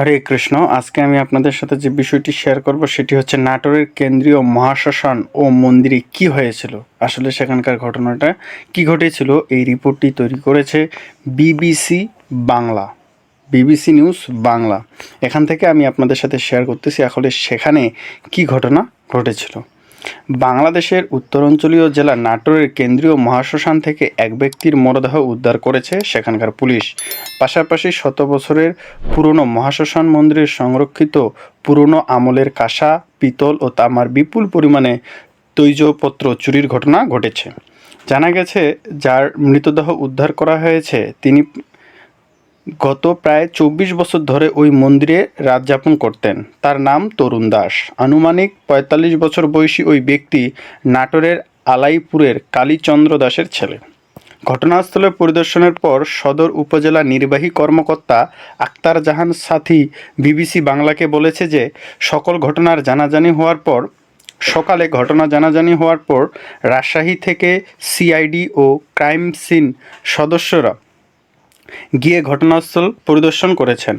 হরে কৃষ্ণ, আজকে আমি আপনাদের সাথে যে বিষয়টি শেয়ার করব সেটি হচ্ছে নাটোরের কেন্দ্রীয় মহাশ্মশান ও মন্দিরে কি হয়েছিল। আসলে সেখানকার ঘটনাটা কি ঘটেছিল এই রিপোর্টটি তৈরি করেছে BBC Bangla. BBC news Bangla. এখান থেকে আমি আপনাদের সাথে শেয়ার করতেছি, আসলে সেখানে কি ঘটনা ঘটেছিল। বাংলাদেশের উত্তরাঞ্চলীয় জেলা নাটোরের কেন্দ্রীয় মহাশ্মশান থেকে এক ব্যক্তির মরদেহ উদ্ধার করেছে সেখানকার পুলিশ। পাশাপাশি শত বছরের পুরনো মহাশ্মশান মন্দিরের সংরক্ষিত পুরনো আমলের কাঁসা, পিতল ও তামার বিপুল পরিমাণে তৈজপত্র চুরির ঘটনা ঘটেছে। জানা গেছে, যার মৃতদেহ উদ্ধার করা হয়েছে, তিনি গত প্রায় চব্বিশ বছর ধরে ওই মন্দিরে রাত যাপন করতেন। তার নাম তরুণ দাস। আনুমানিক পঁয়তাল্লিশ বছর বয়সী ওই ব্যক্তি নাটোরের আলাইপুরের কালীচন্দ্র দাসের ছেলে। ঘটনাস্থলে পরিদর্শনের পর সদর উপজেলা নির্বাহী কর্মকর্তা আক্তার জাহান সাথী বিবিসি বাংলাকে বলেছে যে, সকল ঘটনার জানাজানি হওয়ার পর, সকালে ঘটনা জানাজানি হওয়ার পর রাজশাহী থেকে সিআইডি ও ক্রাইম সিন সদস্যরা গিয়ে ঘটনাস্থল পরিদর্শন করেছেন।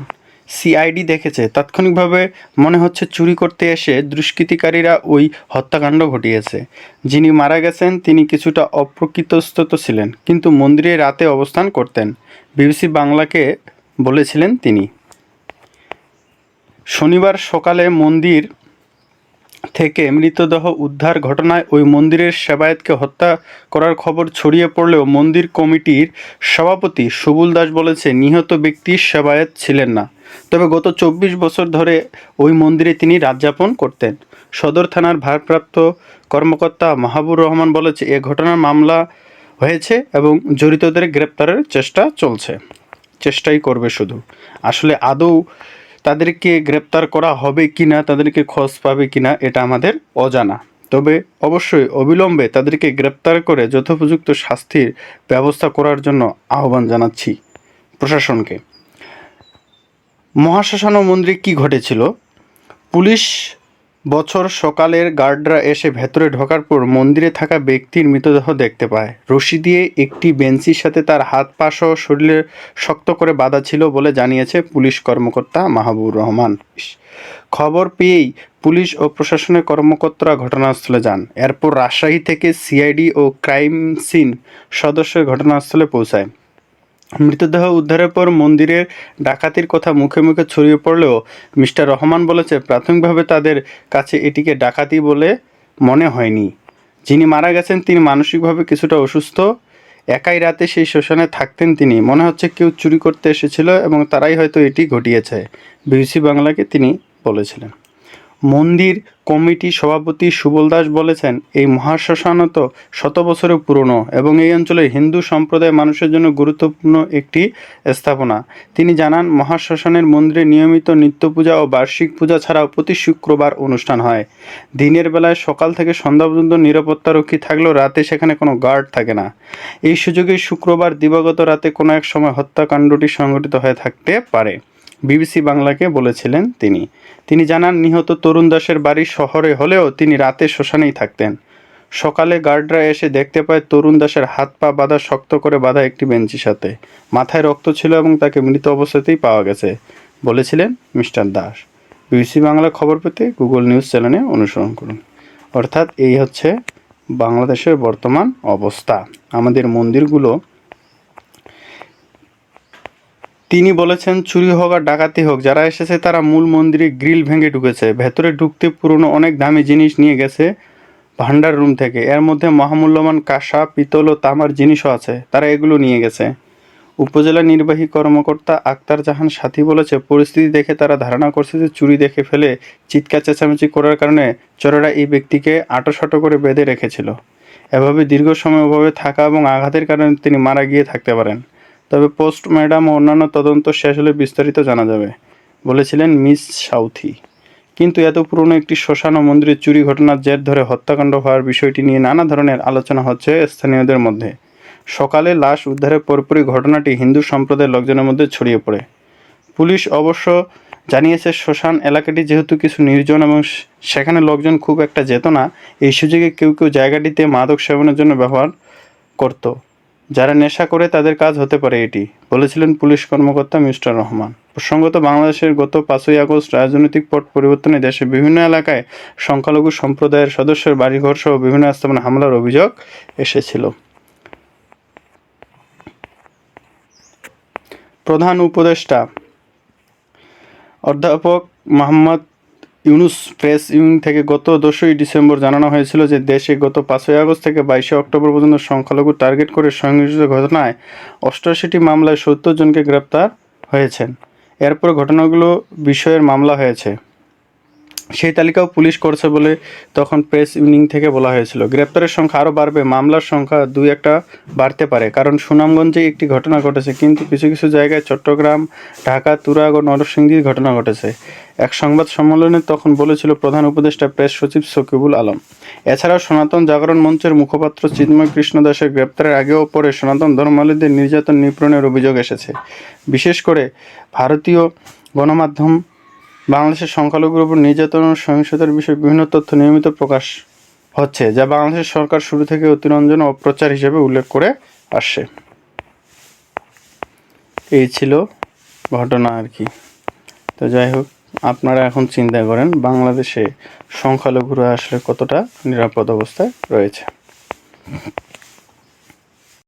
সিআইডি দেখেছে, তাৎক্ষণিকভাবে মনে হচ্ছে চুরি করতে এসে দুষ্কৃতিকারীরা ওই হত্যাকাণ্ড ঘটিয়েছে। যিনি মারা গেছেন, তিনি কিছুটা অপ্রকৃতস্থত ছিলেন, কিন্তু মন্দিরে রাতে অবস্থান করতেন। বিবিসি বাংলাকে বলেছিলেন তিনি। শনিবার সকালে মন্দির থেকে মৃতদেহ উদ্ধার ঘটনায় ওই মন্দিরের সেবায়েতকে হত্যা করার খবর ছড়িয়ে পড়লেও মন্দির কমিটির সভাপতি সুবুল দাস বলেছে, নিহত ব্যক্তি সেবায়েত ছিলেন না। তবে গত চব্বিশ বছর ধরে ওই মন্দিরে তিনি রাতযাপন করতেন। সদর থানার ভারপ্রাপ্ত কর্মকর্তা মাহাবুর রহমান বলেছে, এ ঘটনার মামলা হয়েছে এবং জড়িতদের গ্রেপ্তারের চেষ্টা চলছে। চেষ্টাই করবে শুধু। আসলে আদৌ তাদেরকে গ্রেপ্তার করা হবে কি না তাদেরকে খোঁজ পাবে কি না এটা আমাদের অজানা। তবে অবশ্যই অবিলম্বে তাদেরকে গ্রেপ্তার করে যথোপযুক্ত শাস্তির ব্যবস্থা করার জন্য আহ্বান জানাচ্ছি প্রশাসনকে। মহাশাসন ও মন্দিরে কী ঘটেছিল? পুলিশ বছর সকালের গার্ডরা এসে ভেতরে ঢোকার পর মন্দিরে থাকা ব্যক্তির মৃতদেহ দেখতে পায়। রশি দিয়ে একটি বেঞ্চির সাথে তার হাত পা সহ শরীরে শক্ত করে বাঁধা ছিল বলে জানিয়েছে পুলিশ কর্মকর্তা মাহবুবুর রহমান। খবর পেয়েই পুলিশ ও প্রশাসনের কর্মকর্তারা ঘটনাস্থলে যান। এরপর রাজশাহী থেকে সিআইডি ও ক্রাইম সিন সদস্য ঘটনাস্থলে পৌঁছায়। মৃতদেহ উদ্ধারের পর মন্দিরের ডাকাতির কথা মুখে মুখে ছড়িয়ে পড়লেও মিস্টার রহমান বলেছে, প্রাথমিকভাবে তাদের কাছে এটিকে ডাকাতি বলে মনে হয়নি। যিনি মারা গেছেন, তিনি মানসিকভাবে কিছুটা অসুস্থ। একাই রাতে সেই শ্মশানে থাকতেন তিনি। মনে হচ্ছে কেউ চুরি করতে এসেছিল এবং তারাই হয়তো এটি ঘটিয়েছে। বিবিসি বাংলাকে তিনি বলেছিলেন। মন্দির কমিটি সভাপতি সুবল দাস বলেছেন, এই মহাশ্মশানও তো শত বছরের পুরনো এবং এই অঞ্চলের হিন্দু সম্প্রদায়ের মানুষের জন্য গুরুত্বপূর্ণ একটি স্থাপনা। তিনি জানান, মহাশ্মশানের মন্দিরে নিয়মিত নিত্য পূজা ও বার্ষিক পূজা ছাড়াও প্রতি শুক্রবার অনুষ্ঠান হয়। দিনের বেলায় সকাল থেকে সন্ধ্যা পর্যন্ত নিরাপত্তারক্ষী থাকলেও রাতে সেখানে কোনো গার্ড থাকে না। এই সুযোগে শুক্রবার দিবাগত রাতে কোনো এক সময় হত্যাকাণ্ডটি সংঘটিত হয়ে থাকতে পারে। বিবিসি বাংলাকে বলেছিলেন তিনি। তিনি জানান, নিহত তরুণ দাসের বাড়ি শহরে হলেও তিনি রাতে শ্মশানেই থাকতেন। সকালে গার্ডরা এসে দেখতে পায় তরুণ দাসের হাত পা বাঁধা শক্ত করে বাঁধা একটি বেঞ্চির সাথে। মাথায় রক্ত ছিল এবং তাকে মৃত অবস্থাতেই পাওয়া গেছে, বলেছিলেন মিস্টার দাস। বিবিসি বাংলা খবর পেতে গুগল নিউজ চ্যানেলে অনুসরণ করুন। অর্থাৎ এই হচ্ছে বাংলাদেশের বর্তমান অবস্থা। আমাদের মন্দিরগুলো তিনি বলেছেন, চুরি হোক আর ডাকাতি হোক, যারা এসেছে তারা মূল মন্দিরে গ্রিল ভেঙে ঢুকেছে। ভেতরে ঢুকতে পুরনো অনেক দামি জিনিস নিয়ে গেছে ভান্ডার রুম থেকে। এর মধ্যে মহামূল্যবান কাঁসা, পিতল ও তামার জিনিসও আছে। তারা এগুলো নিয়ে গেছে। উপজেলা নির্বাহী কর্মকর্তা আক্তার জাহান সাথী বলেছে, পরিস্থিতি দেখে তারা ধারণা করছে যে চুরি দেখে ফেলে চিৎকার চেঁচামেচি করার কারণে চোরেরা এই ব্যক্তিকে আটোসাটো করে বেঁধে রেখেছিল। এভাবে দীর্ঘ সময় ওভাবে থাকা এবং আঘাতের কারণে তিনি মারা গিয়ে থাকতে পারেন। তবে পোস্ট ম্যাডাম ও অন্যান্য তদন্ত শেষ হলে বিস্তারিত জানা যাবে, বলেছিলেন মিস সাউথি। কিন্তু এত পুরনো একটি শ্মশান ও মন্দিরের চুরি ঘটনার জের ধরে হত্যাকাণ্ড হওয়ার বিষয়টি নিয়ে নানা ধরনের আলোচনা হচ্ছে স্থানীয়দের মধ্যে। সকালে লাশ উদ্ধারের পরপরই ঘটনাটি হিন্দু সম্প্রদায়ের লোকজনের মধ্যে ছড়িয়ে পড়ে। পুলিশ অবশ্য জানিয়েছে, শ্মশান এলাকাটি যেহেতু কিছু নির্জন এবং সেখানে লোকজন খুব একটা যেত না, এই সুযোগে কেউ কেউ জায়গাটিতে মাদক সেবনের জন্য ব্যবহার করত। যারা নেশা করে তাদের কাজ হতে পারে এটি, বলেছিলেন পুলিশ কর্মকর্তা মিস্টার রহমান। প্রসঙ্গত, বাংলাদেশের গত পাঁচই আগস্ট রাজনৈতিক পট পরিবর্তনে দেশের বিভিন্ন এলাকায় সংখ্যালঘু সম্প্রদায়ের সদস্যের বাড়িঘর সহ বিভিন্ন স্থাপনা হামলার অভিযোগ এসেছিল। প্রধান উপদেষ্টা অধ্যাপক মোহাম্মদ ইউনুস প্রেস ইউনিয়ন থেকে গত দশই ডিসেম্বর জানানো হয়েছিল যে দেশে গত পাঁচই আগস্ট থেকে বাইশে অক্টোবর পর্যন্ত সংখ্যালঘু টার্গেট করে সহিংসিত ঘটনায় অষ্টআশিটি মামলায় সত্তর জনকে গ্রেপ্তার হয়েছেন। এরপর ঘটনাগুলো বিষয়ের মামলা হয়েছে। সেই তালিকাও পুলিশ করছে বলে তখন প্রেস ইউনিং থেকে বলা হয়েছিল। গ্রেপ্তারের সংখ্যা আরও বাড়বে, মামলার সংখ্যা দুই একটা বাড়তে পারে। কারণ সুনামগঞ্জে একটি ঘটনা ঘটেছে, কিন্তু কিছু কিছু জায়গায় চট্টগ্রাম, ঢাকা, তুরাগ ও নরসিংদীর ঘটনা ঘটেছে। এক সংবাদ সম্মেলনে তখন বলেছিল প্রধান উপদেষ্টা প্রেস সচিব সকিবুল আলম। এছাড়াও সনাতন জাগরণ মঞ্চের মুখপাত্র চিন্ময় কৃষ্ণ দাসের গ্রেপ্তারের আগেও পরে সনাতন ধর্মালীদের নির্যাতন নিপীড়নের অভিযোগ এসেছে। বিশেষ করে ভারতীয় গণমাধ্যম বাংলাদেশের সংখ্যালঘুর উপর নির্যাতন ও সহিংসতার বিষয়ে বিভিন্ন তথ্য নিয়মিত প্রকাশ হচ্ছে, যা বাংলাদেশের সরকার শুরু থেকে অতিরঞ্জন অপ্রচার হিসেবে উল্লেখ করে আসছে। এই ছিল ঘটনা আর কি। তো যাই হোক, আপনারা এখন চিন্তা করেন, বাংলাদেশে সংখ্যালঘুরা আসলে কতটা নিরাপদ অবস্থায় রয়েছে।